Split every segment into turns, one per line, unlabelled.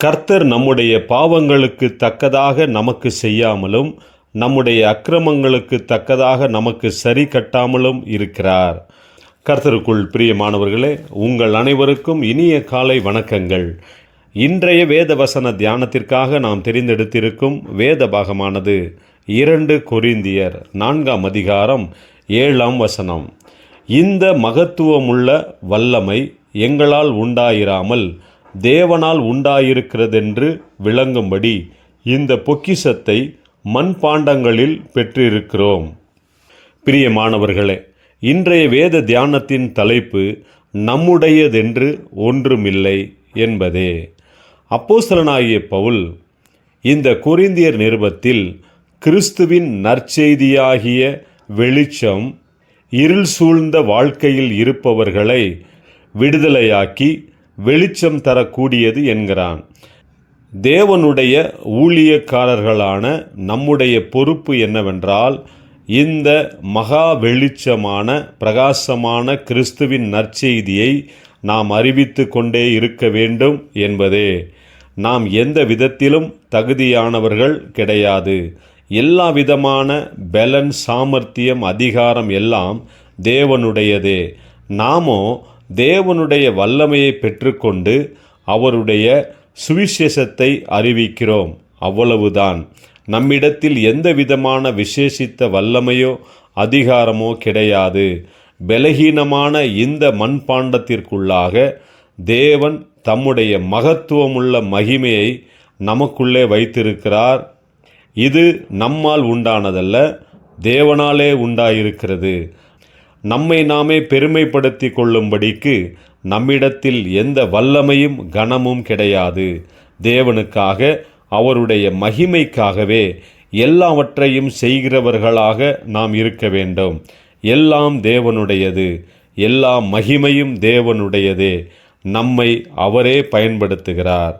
கர்த்தர் நம்முடைய பாவங்களுக்கு தக்கதாக நமக்கு செய்யாமலும் நம்முடைய அக்கிரமங்களுக்கு தக்கதாக நமக்கு சரி கட்டாமலும் இருக்கிறார். கர்த்தருக்குள் பிரியமானவர்களே உங்கள் அனைவருக்கும் இனிய காலை வணக்கங்கள். இன்றைய வேத வசன தியானத்திற்காக நாம் தெரிந்தெடுத்திருக்கும் வேத பாகமானது இரண்டு கொரிந்தியர் நான்காம் அதிகாரம் ஏழாம் வசனம். இந்த மகத்துவமுள்ள வல்லமை எங்களால் உண்டாயிராமல் தேவனால் உண்டாயிருக்கிறதென்று விளங்கும்படி இந்த பொக்கிசத்தை மண்பாண்டங்களில் பெற்றிருக்கிறோம். பிரியமானவர்களே இன்றைய வேத தியானத்தின் தலைப்பு நம்முடையதென்று ஒன்றுமில்லை என்பதே. அப்போஸ்தலனாகிய பவுல் இந்த கொரிந்தியர் நிருபத்தில் கிறிஸ்துவின் நற்செய்தியாகிய வெளிச்சம் இருள் சூழ்ந்த வாழ்க்கையில் இருப்பவர்களை விடுதலையாக்கி வெளிச்சம் தரக்கூடியது என்கிறான். தேவனுடைய ஊழியக்காரர்களான நம்முடைய பொறுப்பு என்னவென்றால் இந்த மகா வெளிச்சமான பிரகாசமான கிறிஸ்துவின் நற்செய்தியை நாம் அறிவித்து கொண்டே இருக்க வேண்டும் என்பதே. நாம் எந்த விதத்திலும் தகுதியானவர்கள் கிடையாது. எல்லா விதமான பலன் சாமர்த்தியம் அதிகாரம் எல்லாம் தேவனுடையதே. நாமோ தேவனுடைய வல்லமையை பெற்றுக்கொண்டு அவருடைய சுவிசேஷத்தை அறிவிக்கிறோம். அவ்வளவுதான். நம்மிடத்தில் எந்த விதமான விசேஷித்த வல்லமையோ அதிகாரமோ கிடையாது. பலகீனமான இந்த மண்பாண்டத்திற்குள்ளாக தேவன் தம்முடைய மகத்துவமுள்ள மகிமையை நமக்குள்ளே வைத்திருக்கிறார். இது நம்மால் உண்டானதல்ல தேவனாலே உண்டாயிருக்கிறது. நம்மை நாமே பெருமைப்படுத்தி கொள்ளும்படிக்கு நம்மிடத்தில் எந்த வல்லமையும் கனமும் கிடையாது. தேவனுக்காக அவருடைய மகிமைக்காகவே எல்லாவற்றையும் செய்கிறவர்களாக நாம் இருக்க வேண்டும். எல்லாம் தேவனுடையது. எல்லா மகிமையும் தேவனுடையதே. நம்மை அவரே பயன்படுத்துகிறார்.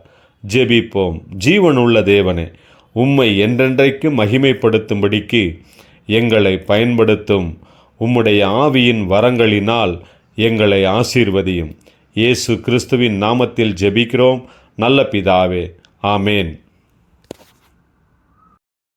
ஜெபிப்போம். ஜீவனுள்ள தேவனே உம்மை என்றென்றைக்கு மகிமைப்படுத்தும்படிக்கு எங்களை பயன்படுத்தும். உம்முடைய ஆவியின் வரங்களினால் எங்களை ஆசீர்வதியும். இயேசு கிறிஸ்துவின் நாமத்தில் ஜெபிக்கிறோம். நல்ல பிதாவே ஆமேன்.